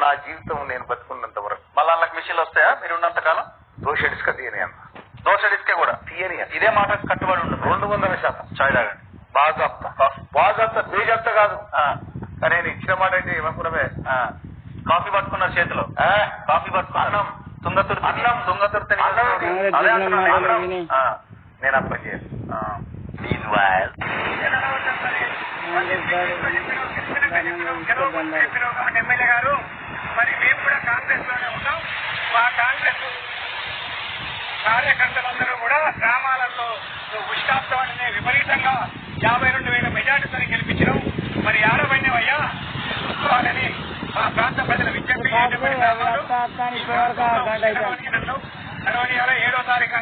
నా జీవితం నేను బతుకున్నంత వరకు. మళ్ళా అందులోకి మిషన్లు వస్తాయా? మీరు ఉన్నంత కాలం దోష ఇసుక తీయని అన్న. దోశ డిస్కే కూడా తీయని. ఇదే మాట కట్టుబడి ఉండదు రెండు వందల శాతం. చాయ్ తాగండి. బాజాప్త బాజాప్త బేజాప్త కాదు. ఆ, కానీ నేను ఇచ్చిన మాట అయితే ఆ. కాఫీ పట్టుకున్నారు చేతిలో. ఆ, కాఫీ పట్టుకున్నారు అన్నం. తుంగతుర్తి అన్నం. తుంగతుర్తి నేను అప్ప చేయను ఆ. Meanwhile, ఎమ్మెల్యే గారు మరి మేము కూడా కాంగ్రెస్లోనే ఉన్నాం మా కాంగ్రెస్ కార్యకర్తలందరూ కూడా గ్రామాలలో ఉష్ణాప్తమని విపరీతంగా యాభై రెండు వేల మెజార్టీతో గెలిపించడం మరి ఆడబడినవయ్యా చూసుకోవాలని మా ప్రాంత ప్రజల విజ్ఞప్తి నడవనియాల ఏడో తారీఖు